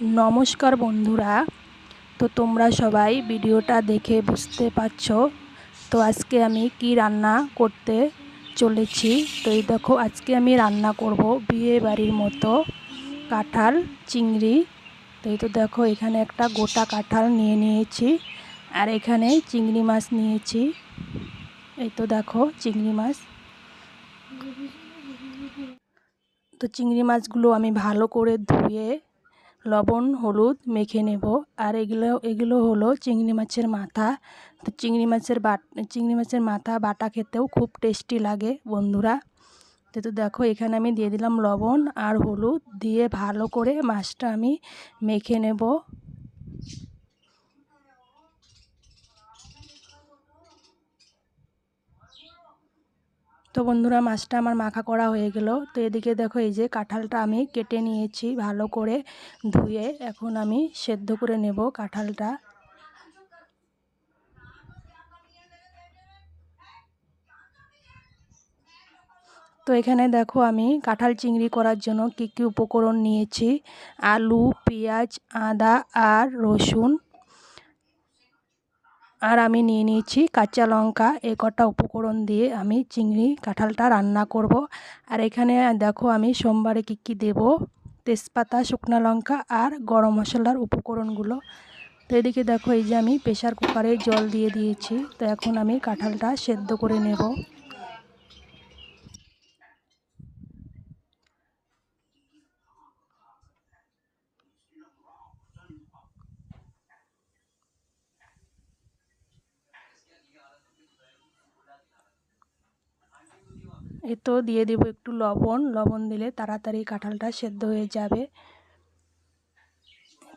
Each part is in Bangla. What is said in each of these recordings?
নমস্কার বন্ধুরা। তো তোমরা সবাই ভিডিওটা দেখে বুঝতে পারছ। তো আজকে আমি কি রান্না করতে চলেছি? তো এই দেখো, আজকে আমি রান্না করব বিয়ে বাড়ির মতো কাঁঠাল চিংড়ি। তো এই তো দেখো, এখানে একটা গোটা কাঁঠাল নিয়ে নিয়েছি আর এখানে চিংড়ি মাছ নিয়েছি। এই তো দেখো, চিংড়ি মাছ। তো চিংড়ি মাছগুলো আমি ভালো করে ধুয়ে লবণ, হলুদ মেখে নেব। আর এগুলো এগুলো হলো চিংড়ি মাছের মাথা। তো চিংড়ি মাছের বাট চিংড়ি মাছের মাথা বাটা খেতেও খুব টেস্টি লাগে বন্ধুরা। তো দেখো এখানে আমি দিয়ে দিলাম লবণ আর হলুদ দিয়ে ভালো করে মাছটা আমি মেখে নেব। তো বন্ধুরা মাছটা আমার মাখা করা হয়ে গেল। তো এদিকে দেখো এই যে কাঁঠালটা আমি কেটে নিয়েছি ভালো করে ধুয়ে। এখন আমি সেদ্ধ করে নেব কাঁঠালটা। তো এখানে দেখো আমি কাঁঠাল চিংড়ি করার জন্য কী কী উপকরণ নিয়েছি? আলু, পেঁয়াজ, আদা আর রসুন। আর আমি নিয়ে নিয়েছি কাঁচা লঙ্কা, এ কটা উপকরণ দিয়ে আমি চিংড়ি কাঁঠালটা রান্না করব। আর এখানে দেখো আমি সোমবারে কী কী দেবো, তেজপাতা, শুকনো লঙ্কা আর গরম মশলার উপকরণগুলো। তো এদিকে দেখো এই যে আমি প্রেশার কুকারে জল দিয়ে দিয়েছি, তো এখন আমি কাঁঠালটা সেদ্ধ করে নেব। এ তো দিয়ে দেবো একটু লবণ। লবণ দিলে তাড়াতাড়ি কাঁঠালটা সেদ্ধ হয়ে যাবে।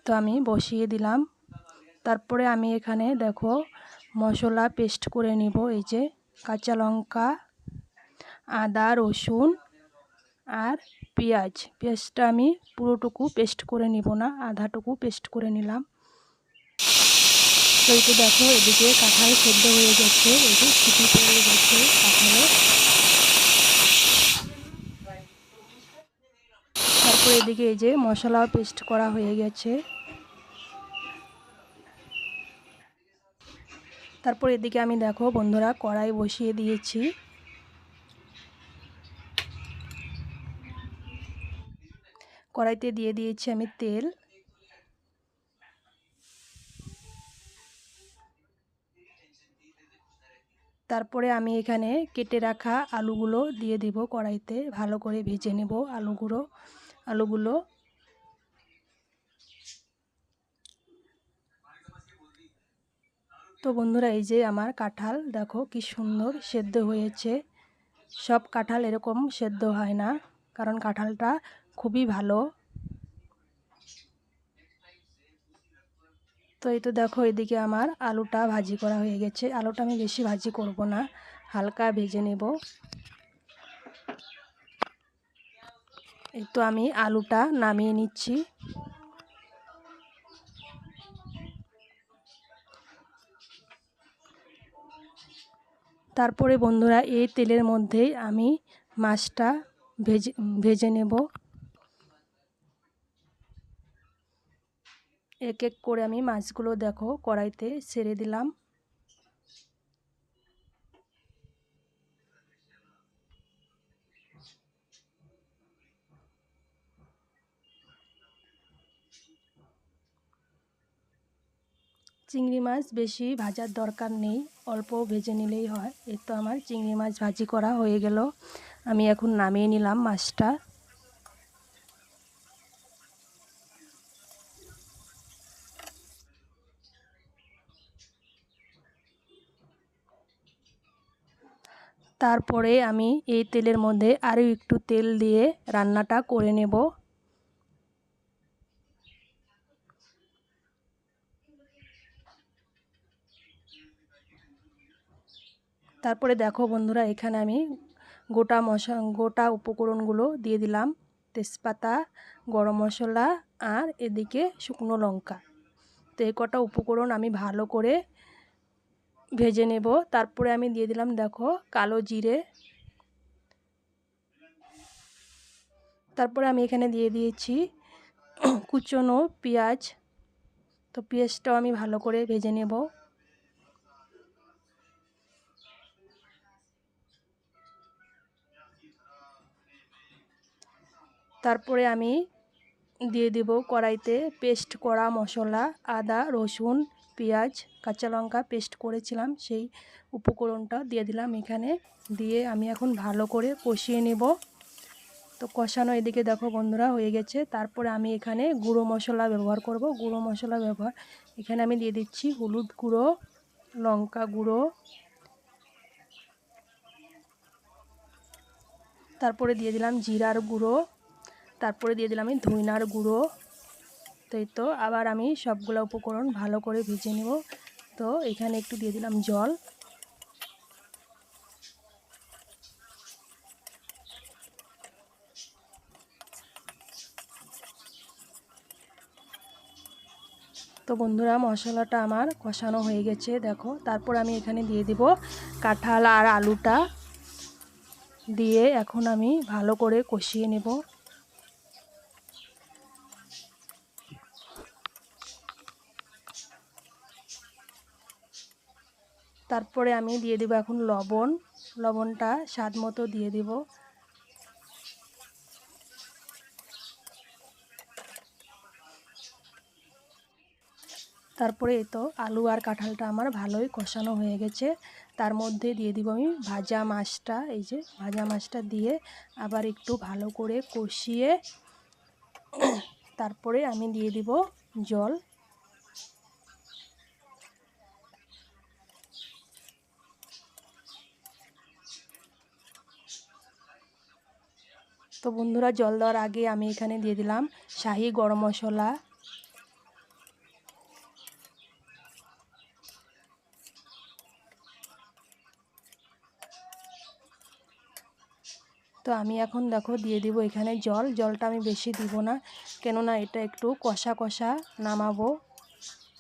তো আমি বসিয়ে দিলাম। তারপরে আমি এখানে দেখো মশলা পেস্ট করে নিব। এই যে কাঁচা লঙ্কা, আদা, রসুন আর পেঁয়াজ। পেঁয়াজটা আমি পুরোটুকু পেস্ট করে নিব না, আধাটুকু পেস্ট করে নিলাম। তো দেখো এদিকে কাঁঠাল সেদ্ধ হয়ে গেছে, এই যে ছিটি পড়ে গেছে কাঁঠালে তারপর এদিকে এই যে মশলা পেস্ট করা হয়ে গেছে। তারপর এদিকে আমি দেখো বন্ধুরা কড়াই বসিয়ে দিয়েছি। কড়াইতে দিয়ে দিয়েছি আমি তেল। তারপরে আমি এখানে কেটে রাখা আলুগুলো দিয়ে দিব কড়াইতে, ভালো করে ভেজে নেব আলুগুলো। আলুগুলো। তো বন্ধুরা, এই যে আমার কাঁঠাল, দেখো কি সুন্দর সেদ্ধ হয়েছে। সব কাঁঠাল এরকম সেদ্ধ হয় না, কারণ কাঁঠালটা খুবই ভালো। তো এই তো দেখো, এদিকে আমার আলুটা ভাজি করা হয়ে গেছে। আলুটা আমি বেশি ভাজি করব না, হালকা ভেজে নেব। এই তো আমি আলুটা নামিয়ে নিচ্ছি। তারপরে বন্ধুরা এই তেলের মধ্যেই আমি মাছটা ভেজে ভেজে নেব। এক এক করে আমি মাছগুলো দেখো কড়াইতে ছেড়ে দিলাম। চিংড়ি মাছ বেশি ভাজার দরকার নেই, অল্প ভেজে নিলেই হয়। এই তো আমার চিংড়ি মাছ ভাজি করা হয়ে গেল। আমি এখন নামিয়ে নিলাম মাছটা। তারপরে আমি এই তেলের মধ্যে আরও একটু তেল দিয়ে রান্নাটা করে নেব। তারপরে দেখো বন্ধুরা, এখানে আমি গোটা মশা গোটা উপকরণগুলো দিয়ে দিলাম। তেজপাতা, গরম মশলা আর এদিকে শুকনো লঙ্কা। তো এই কটা উপকরণ আমি ভালো করে ভেজে নেব। তারপরে আমি দিয়ে দিলাম দেখো কালো জিরে। তারপরে আমি এখানে দিয়ে দিয়েছি কুচনো পেঁয়াজ। তো পেঁয়াজটাও আমি ভালো করে ভেজে নেব। তারপরে আমি দিয়ে দেব কড়াইতে পেস্ট করা মশলা, আদা, রসুন, পেঁয়াজ, কাঁচা লঙ্কা পেস্ট করেছিলাম, সেই উপকরণটা দিয়ে দিলাম এখানে। দিয়ে আমি এখন ভালো করে কষিয়ে নেব। তো কষানো এদিকে দেখো বন্ধুরা হয়ে গেছে। তারপরে আমি এখানে গুঁড়ো মশলা ব্যবহার করব। গুঁড়ো মশলা ব্যবহার, এখানে আমি দিয়ে দিচ্ছি হলুদ গুঁড়ো, লঙ্কা গুঁড়ো। তারপরে দিয়ে দিলাম জিরার গুঁড়ো। তারপরে দিয়ে দিলাম আমি ধইনার গুঁড়ো। তো এই তো, আবার আমি সবগুলো উপকরণ ভালো করে ভেজে নেব। তো এখানে একটু দিয়ে দিলাম জল। তো বন্ধুরা, মশলাটা আমার কষানো হয়ে গেছে, দেখো। তারপর আমি এখানে দিয়ে দিব কাঁঠাল আর আলুটা। দিয়ে এখন আমি ভালো করে কষিয়ে নেব। তারপরে আমি দিয়ে দেবো এখন লবণ। লবণটা স্বাদ মতো দিয়ে দেব। তারপরে তো আলু আর কাঁঠালটা আমার ভালোই কষানো হয়ে গেছে। তার মধ্যে দিয়ে দিব আমি ভাজা মাছটা, এই যে ভাজা মাছটা দিয়ে আবার একটু ভালো করে কষিয়ে তারপরে আমি দিয়ে দিব জল। তো বন্ধুরা, জল দেওয়ার আগে আমি এখানে দিয়ে দিলাম শাহি গরম মশলা। তো আমি এখন দেখো দিয়ে দিব এখানে জল। জলটা আমি বেশি দিব না, কেননা এটা একটু কষা কষা নামাবো।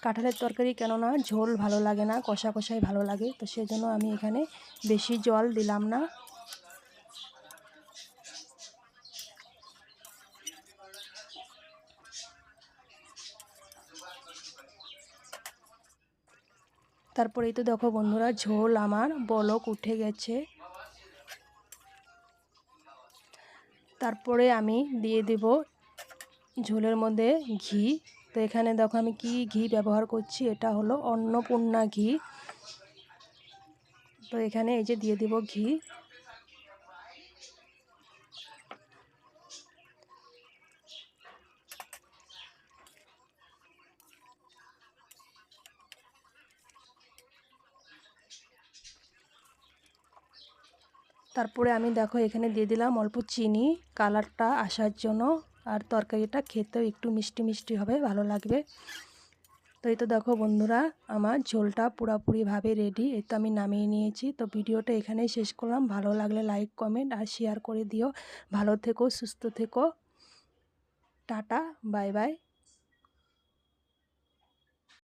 কাঁঠালের তরকারি কেননা ঝোল ভালো লাগে না, কষা কষাই ভালো লাগে, তো সেজন্য আমি এখানে বেশি জল দিলাম না। তারপরেই তো দেখো বন্ধুরা, ঝোল আমার, বলক উঠে গেছে। তারপরে আমি দিয়ে দেব ঝোলের মধ্যে ঘি। তো এখানে দেখো আমি কি ঘি ব্যবহার করছি, এটা হলো অন্নপূর্ণা ঘি। তো এখানে এই যে দিয়ে দেব ঘি। তারপরে আমি দেখো এখানে দিয়ে দিলাম অল্প চিনি, কালারটা আসার জন্য, আর তরকারিটা খেতেও একটু মিষ্টি মিষ্টি হবে, ভালো লাগবে। তো এই তো দেখো বন্ধুরা, আমার ঝোলটা পুরাপুরিভাবে রেডি এই তো আমি নামিয়ে নিয়েছি। তো ভিডিওটা এখানেই শেষ করলাম, ভালো লাগলে লাইক কমেন্ট আর শেয়ার করে দিও। ভালো থেকো, সুস্থ থেকো। Tata bye bye